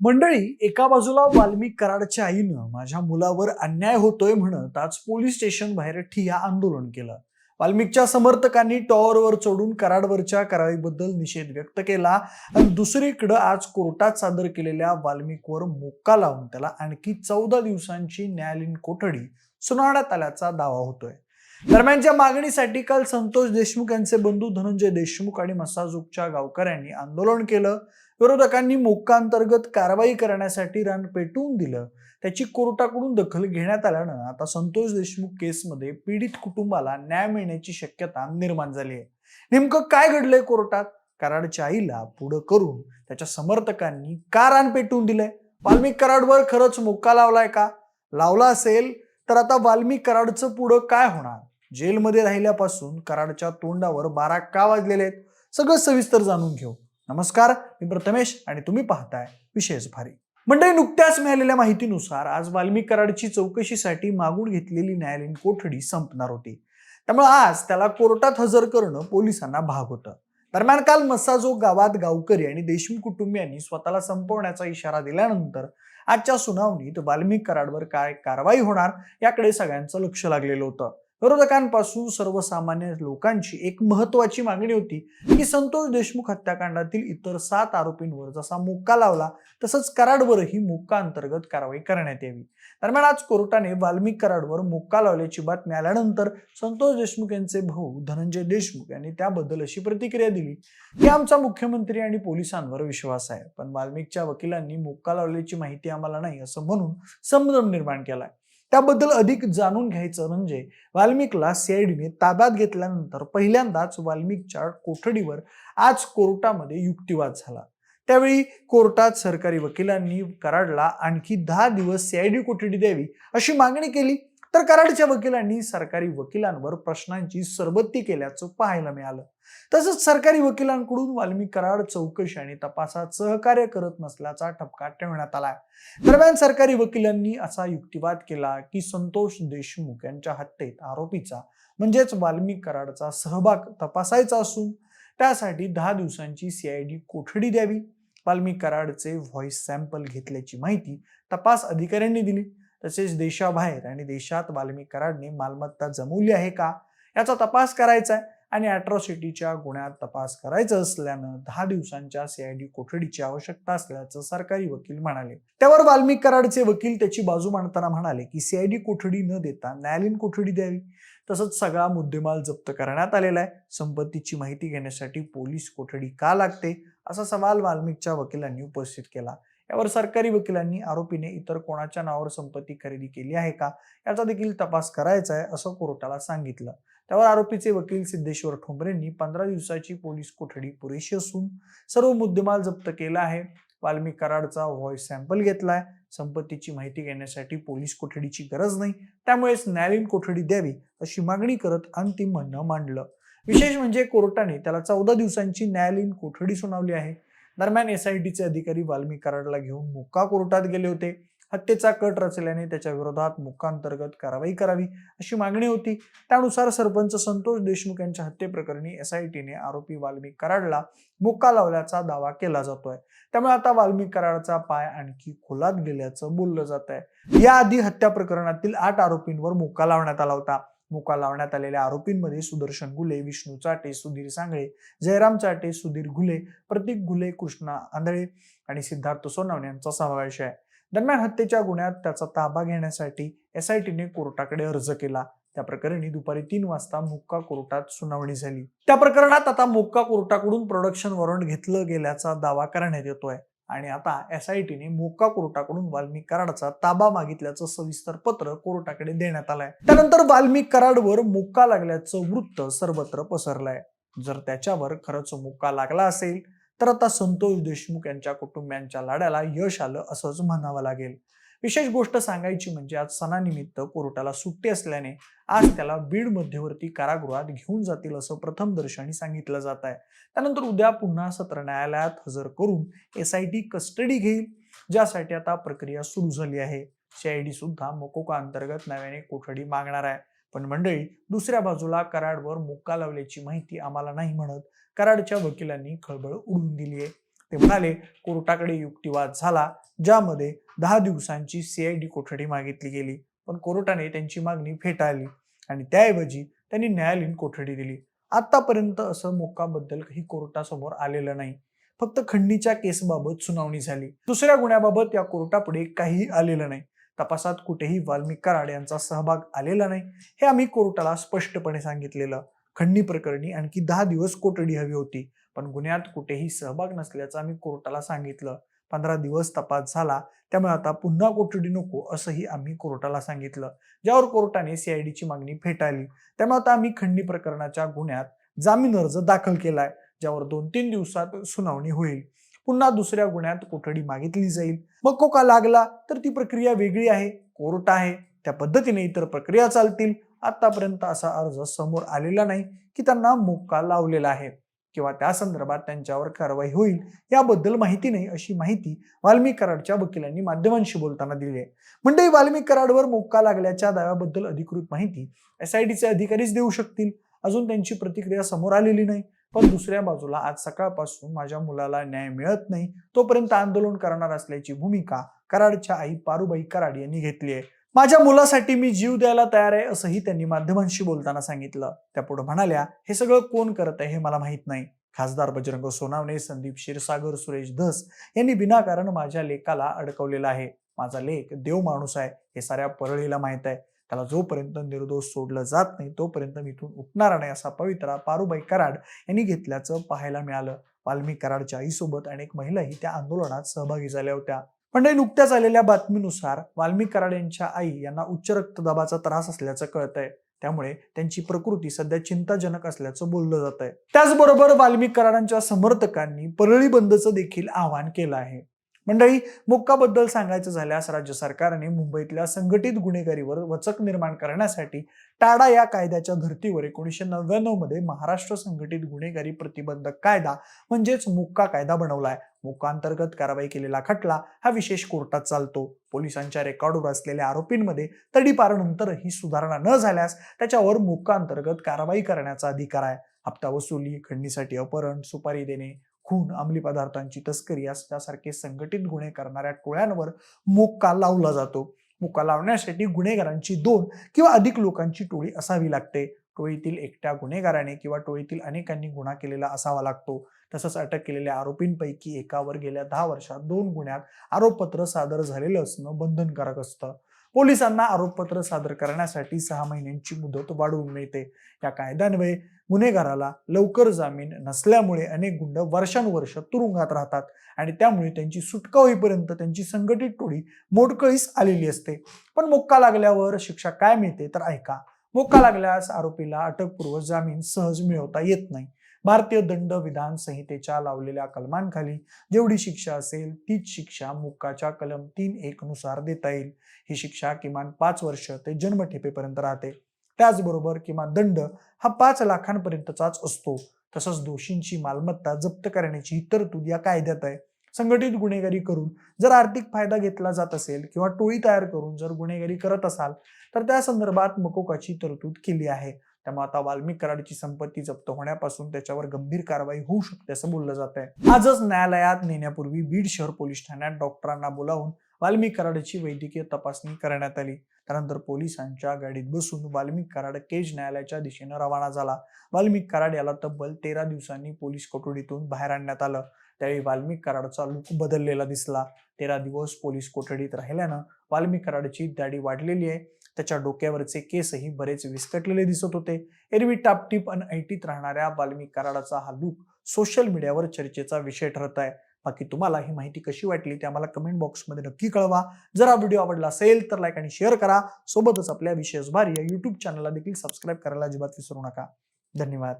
मंडळी एका बाजूला वाल्मिक कराडच्या आईनं माझ्या मुलावर अन्याय होतोय म्हणत आज पोलीस स्टेशन बाहेर ठिया आंदोलन केलं. वाल्मिकच्या समर्थकांनी टॉवरवर चढून कराडवरच्या कारवाईबद्दल निषेध व्यक्त केला आणि दुसरीकडं आज कोर्टात सादर केलेल्या वाल्मिकवर मोक्का लावून त्याला आणखी चौदा दिवसांची न्यायालयीन कोठडी सुनावण्यात आल्याचा दावा होतोय. दरम्यानच्या मागणीसाठी काल संतोष देशमुख यांचे बंधू धनंजय देशमुख आणि मसाजुकच्या गावकऱ्यांनी आंदोलन केलं. विरोधकांनी मोक्कांतर्गत कारवाई करण्यासाठी रान पेटवून दिलं. त्याची कोर्टाकडून दखल घेण्यात आल्यानं आता संतोष देशमुख केसमध्ये पीडित कुटुंबाला न्याय मिळण्याची शक्यता निर्माण झाली आहे. नेमकं काय घडलंय कोर्टात? कराडच्या आईला पुढं करून त्याच्या समर्थकांनी का रान पेटवून दिलंय? वाल्मिक कराडवर खरंच मोक्का लावलाय का? लावला असेल तर आता वाल्मिक कराडचं पुढं काय होणार? जेलमध्ये राहिल्यापासून कराडच्या तोंडावर बारा का वाजलेले आहेत? सगळं सविस्तर जाणून घेऊ. नमस्कार मी प्रथमेश आणि तुम्ही पाहताय विशेष भारी. मंडळी नुकत्याच मिळालेल्या माहितीनुसार आज वाल्मिक कराडची चौकशीसाठी मागून घेतलेली न्यायालयीन कोठडी संपणार होती. त्यामुळे आज त्याला कोर्टात हजर करणं पोलिसांना भाग होतं. दरम्यान काल मसाजो गावात गावकरी आणि देशमुख कुटुंबियांनी स्वतःला संपवण्याचा इशारा दिल्यानंतर आजच्या सुनावणीत वाल्मिक कराडवर काय कारवाई होणार याकडे सगळ्यांचं लक्ष लागलेलं होतं. विरोधकांपासून सर्वसामान्य लोकांची एक महत्वाची मागणी होती की संतोष देशमुख हत्याकांडातील इतर सात आरोपींवर जसा मुक्का लावला तसंच कराडवरही मुक्का अंतर्गत कारवाई करण्यात यावी. दरम्यान आज कोर्टाने वाल्मिक कराडवर मुक्का लावल्याची बातमी आल्यानंतर संतोष देशमुख यांचे भाऊ धनंजय देशमुख यांनी त्याबद्दल अशी प्रतिक्रिया दिली की आमचा मुख्यमंत्री आणि पोलिसांवर विश्वास आहे पण वाल्मिकच्या वकिलांनी मुक्का लावल्याची माहिती आम्हाला नाही असं म्हणून संभ्रम निर्माण केलाय. त्याबद्दल अधिक जाणून घ्यायचं म्हणजे वाल्मिकला सीआयडीने ताब्यात घेतल्यानंतर पहिल्यांदाच वाल्मिकच्या कोठडीवर आज कोर्टामध्ये युक्तिवाद झाला. त्यावेळी कोर्टात सरकारी वकिलांनी कराडला आणखी दहा दिवस सीआयडी कोठडी द्यावी अशी मागणी केली. तर कराडच्या वकिलांनी सरकारी वकिलांवर प्रश्नांची सरबत्ती केल्याचं पाहायला मिळालं. तसंच सरकारी वकिलांकडून वाल्मी कराड चौकशी आणि तपासात सहकार्य करत नसल्याचा ठपका ठेवण्यात आला दरम्यान सरकारी वकिलांनी असा युक्तिवाद केला की संतोष देशमुख यांच्या हत्येत आरोपीचा म्हणजेच वाल्मी कराडचा सहभाग तपासायचा असून त्यासाठी दहा दिवसांची सीआयडी कोठडी द्यावी? वाल्मी कराडचे व्हॉइस सॅम्पल घेतल्याची माहिती तपास अधिकाऱ्यांनी दिली. तसेच देशाबाहेर आणि देशात वाल्मिक कराडने मालमत्ता जमवली आहे का याचा तपास करायचा आहे आणि अॅट्रॉसिटीच्या गुन्ह्यात तपास करायचा असल्यानं दहा दिवसांच्या सीआयडी कोठडीची आवश्यकता असल्याचं सरकारी वकील म्हणाले. त्यावर वाल्मिक कराडचे वकील त्याची बाजू मांडताना म्हणाले की सीआयडी कोठडी न देता न्यायालयीन कोठडी द्यावी. तसंच सगळा मुद्देमाल जप्त करण्यात आलेला आहे संपत्तीची माहिती घेण्यासाठी पोलीस कोठडी का लागते असा सवाल वाल्मिकच्या वकिलांनी उपस्थित केला. यावर सरकारी वकिलांनी आरोपीने इतर कोणाच्या नावावर संपत्ती खरेदी केली आहे का? याचा देखील तपास करायचा आहे असं कोर्टाला सांगितलं. त्यावर आरोपीचे वकील सिद्धेश्वर ठोंबरेंनी पंधरा दिवसाची पोलीस कोठडी पुरेशी असून सर्व मुद्देमाल जप्त केला आहे. वाल्मिक कराडचा व्हॉइस सॅम्पल घेतलाय. संपत्तीची माहिती घेण्यासाठी पोलीस कोठडीची गरज नाही. त्यामुळेच न्यायालयीन कोठडी द्यावी अशी मागणी करत अंतिम म्हणणं मांडलं. विशेष म्हणजे कोर्टाने त्याला चौदा दिवसांची न्यायालयीन कोठडी सुनावली आहे. दरम्यान एसआयटीचे अधिकारी वाल्मी कराडला घेऊन मुक्का कोर्टात गेले होते. हत्येचा कट रचल्याने त्याच्या विरोधात मुक्कांतर्गत कारवाई करावी अशी मागणी होती. त्यानुसार सरपंच संतोष देशमुख यांच्या हत्येप्रकरणी एसआयटीने आरोपी वाल्मी कराडला मुक्का लावल्याचा दावा केला जातोय. त्यामुळे आता वाल्मी कराडचा पाय आणखी खोलात गेल्याचं बोललं जात आहे याआधी हत्या प्रकरणातील आठ आरोपींवर मुक्का लावण्यात आला होता. मुका लावण्यात आलेल्या आरोपींमध्ये सुदर्शन गुले विष्णू चाटे सुधीर सांगळे जयराम चाटे सुधीर घुले प्रतीक घुले कृष्णा आंधळे आणि सिद्धार्थ सोनवणे यांचा समावेश आहे. दरम्यान हत्येच्या गुन्ह्यात त्याचा ताबा घेण्यासाठी एसआयटीने कोर्टाकडे अर्ज केला. त्या प्रकरणी दुपारी तीन वाजता मुक्का कोर्टात सुनावणी झाली. त्या प्रकरणात आता मुक्का कोर्टाकडून प्रोडक्शन वॉरंट घेतलं गेल्याचा दावा करण्यात येतोय. आणि आता एस आय टीने मोक्का कोर्टाकडून वाल्मिक कराडचा ताबा मागितल्याचं सविस्तर पत्र कोर्टाकडे देण्यात आलंय. त्यानंतर वाल्मिक कराडवर मुक्का लागल्याचं वृत्त सर्वत्र पसरलंय. जर त्याच्यावर खरंच मुक्का लागला असेल तर आता संतोष देशमुख यांच्या कुटुंबियांच्या लाड्याला यश आलं असंच म्हणावं लागेल. विशेष गोष्ट सांगायची म्हणजे आज सणानिमित्त कोर्टाला सुट्टी असल्याने आज त्याला बीड मध्यवर्ती कारागृहात घेऊन जातील असं प्रथम दर्शनी सांगितलं जात आहे. त्यानंतर उद्या पुन्हा सत्र न्यायालयात हजर करून एस आय टी कस्टडी घेईल ज्यासाठी आता प्रक्रिया सुरू झाली आहे. सीआयडी सुद्धा मोकोका अंतर्गत नव्याने कोठडी मागणार आहे. पण मंडळी दुसऱ्या बाजूला कराडवर मुक्का लावल्याची माहिती आम्हाला नाही म्हणत. कराडच्या वकिलांनी खळबळ उडून दिली आहे ते म्हणाले कोर्टाकडे युक्तिवाद झाला ज्यामध्ये दहा दिवसांची सीआयडी कोठडी मागितली गेली. पण कोर्टाने त्यांची मागणी फेटाळली आणि त्याऐवजी त्यांनी न्यायालयीन कोठडी दिली. आतापर्यंत असं मोकाबद्दल काही कोर्टासमोर आलेलं नाही. फक्त खंडणीच्या केसबाबत सुनावणी झाली. दुसऱ्या गुन्ह्याबाबत या कोर्टापुढे काहीही आलेलं नाही. तपासात कुठेही वाल्मिक कराड यांचा सहभाग आलेला नाही हे आम्ही कोर्टाला स्पष्टपणे सांगितलेलं. खंडणी प्रकरणी आणखी दहा दिवस कोठडी हवी होती. पण गुन्ह्यात कुठेही सहभाग नसल्याचं आम्ही कोर्टाला सांगितलं. पंधरा दिवस तपास झाला. त्यामुळे आता पुन्हा कोठडी नको असंही आम्ही कोर्टाला सांगितलं. ज्यावर कोर्टाने सीआयडीची मागणी फेटाळली. त्यामुळे आता आम्ही खंडणी प्रकरणाच्या गुन्ह्यात जामीन अर्ज दाखल केलाय ज्यावर दोन तीन दिवसात सुनावणी होईल. पुन्हा दुसऱ्या गुन्ह्यात कोठडी मागितली जाईल. मग कोका लागला तर ती प्रक्रिया वेगळी आहे कोर्ट आहे. त्या पद्धतीने इतर प्रक्रिया चालतील. आतापर्यंत असा अर्ज समोर आलेला नाही की त्यांना मुक्का लावलेला आहे. किंवा त्या संदर्भात त्यांच्यावर कारवाई होईल याबद्दल माहिती नाही अशी माहिती वाल्मिक कराडच्या वकिलांनी माध्यमांशी बोलताना दिली आहे. म्हणजे वाल्मिक कराडवर मोक्का लागल्याच्या दाव्याबद्दल अधिकृत माहिती एसआयडीचे अधिकारीच देऊ शकतील. अजून त्यांची प्रतिक्रिया समोर आलेली नाही. पण दुसऱ्या बाजूला आज सकाळपासून माझ्या मुलाला न्याय मिळत नाही तोपर्यंत आंदोलन करणार असल्याची भूमिका कराडच्या आई पारुबाई कराड यांनी घेतली आहे. माझ्या मुलासाठी मी जीव द्यायला तयार आहे असंही त्यांनी माध्यमांशी बोलताना सांगितलं. त्या पुढे म्हणाल्या हे सगळं कोण करत आहे हे मला माहीत नाही. खासदार बजरंग सोनावणे संदीप क्षीरसागर सुरेश धस यांनी विनाकारण माझ्या लेखाला अडकवलेला आहे. माझा लेख देव माणूस आहे हे साऱ्या परळीला माहीत आहे. त्याला जोपर्यंत निर्दोष सोडलं जात नाही तोपर्यंत मी इथून उठणार नाही असा पवित्रा पारुबाई कराड यांनी घेतल्याचं पाहायला मिळालं. वाल्मी कराडच्या आईसोबत अनेक महिलाही त्या आंदोलनात सहभागी झाल्या होत्या. पण नुकत्याच आलेल्या बातमीनुसार वाल्मिक कराड यांच्या आई यांना उच्च रक्तदाबाचा त्रास असल्याचं कळत आहे त्यामुळे त्यांची प्रकृती सध्या चिंताजनक असल्याचं बोललं जात आहे त्याचबरोबर वाल्मिक कराडांच्या समर्थकांनी परळी बंदचं देखील आवाहन केलं आहे. मंडळी मोक्काबद्दल सांगायचं झाल्यास राज्य सरकारने मुंबईतल्या संघटित गुन्हेगारीवर वचक निर्माण करण्यासाठी टाडा या कायद्याच्या धर्तीवर एकोणीसशे नव्याण्णवमध्ये महाराष्ट्र संघटित गुन्हेगारी प्रतिबंधक कायदा म्हणजेच मुक्का कायदा बनवलाय. मुक्का कारवाई केलेला खटला हा विशेष कोर्टात चालतो. पोलिसांच्या रेकॉर्डवर असलेल्या आरोपींमध्ये तडीपारनंतरही सुधारणा न झाल्यास त्याच्यावर मुक्का कारवाई करण्याचा अधिकार आहे. हप्ता वसुली खंडणीसाठी अपहरण सुपारी देणे खून अंमली पदार्थांची तस्करी यासारखे संघटित गुन्हे करणाऱ्या टोळ्यांवर मोक्का लावला जातो. मुक्का लावण्यासाठी गुन्हेगारांची दोन किंवा अधिक लोकांची टोळी असावी लागते. टोळीतील एकट्या गुन्हेगाराने किंवा टोळीतील अनेकांनी गुन्हा केलेला असावा लागतो. तसंच अटक केलेल्या आरोपींपैकी एकावर गेल्या दहा वर्षात दोन गुन्ह्यात आरोपपत्र सादर झालेलं असणं बंधनकारक असतं. पोलिसांना आरोपपत्र सादर करण्यासाठी सहा महिन्यांची मुदत वाढवून मिळते. या कायद्यान्वये गुन्हेगाराला लवकर जामीन नसल्यामुळे अनेक गुंड वर्षानुवर्ष तुरुंगात राहतात आणि त्यामुळे त्यांची सुटका होईपर्यंत त्यांची संघटित टोळी मोडकळीस आलेली असते. पण मोक्का लागल्यावर शिक्षा काय मिळते तर ऐका. मोका लागल्यास आरोपीला अटकपूर्व जामीन सहज मिळवता येत नाही. भारतीय दंड विधान संहितेच्या लावलेल्या कलमांखाली जेवढी शिक्षा असेल तीच शिक्षा मुक्काच्या कलम तीन एक नुसार देता येईल. ही शिक्षा किमान पाच वर्ष ते जन्मठेपेपर्यंत राहते. त्याचबरोबर किमान दंड हा पाच लाखांपर्यंतचाच असतो. तसंच दोषींची मालमत्ता जप्त करण्याची तरतूद या कायद्यात आहे. संघटित गुन्हेगारी करून जर आर्थिक फायदा घेतला जात असेल किंवा टोळी तयार करून जर गुन्हेगारी करत असाल तर त्या संदर्भात मकोकाची तरतूद केली आहे. त्यामुळे आता वाल्मिक कराडची संपत्ती जप्त होण्यापासून त्याच्यावर गंभीर कारवाई होऊ शकते असं बोललं जात आहे आजच न्यायालयात नेण्यापूर्वी बीड शहर पोलीस ठाण्यात डॉक्टरांना बोलावून वाल्मिक कराडची वैद्यकीय तपासणी करण्यात आली. त्यानंतर पोलिसांच्या गाडीत बसून वाल्मिक कराड केज न्यायालयाच्या दिशेनं रवाना झाला. वाल्मिक कराड याला तब्बल तेरा दिवसांनी पोलीस कोठडीतून बाहेर आणण्यात आलं. त्यावेळी वाल्मिक कराडचा लुक बदललेला दिसला. तेरा दिवस पोलीस कोठडीत राहिल्यानं वाल्मिक कराडची दाढी वाढलेली आहे. त्याच्या डोक्यावरचे केसही बरेच विस्कटलेले दिसत होते. एरवी टापटीप अन ऐटीत राहणाऱ्या वाल्मिक कराडाचा हा लुक सोशल मीडियावर चर्चेचा विषय ठरत आहे. बाकी तुम्हाला ही माहिती कशी वाटली ते आम्हाला कमेंट बॉक्समध्ये नक्की कळवा. जर हा व्हिडिओ आवडला असेल तर लाईक आणि शेअर करा. सोबतच आपल्या विशेष भारी या युट्यूब चॅनलला देखील सबस्क्राईब करायला अजिबात विसरू नका. धन्यवाद.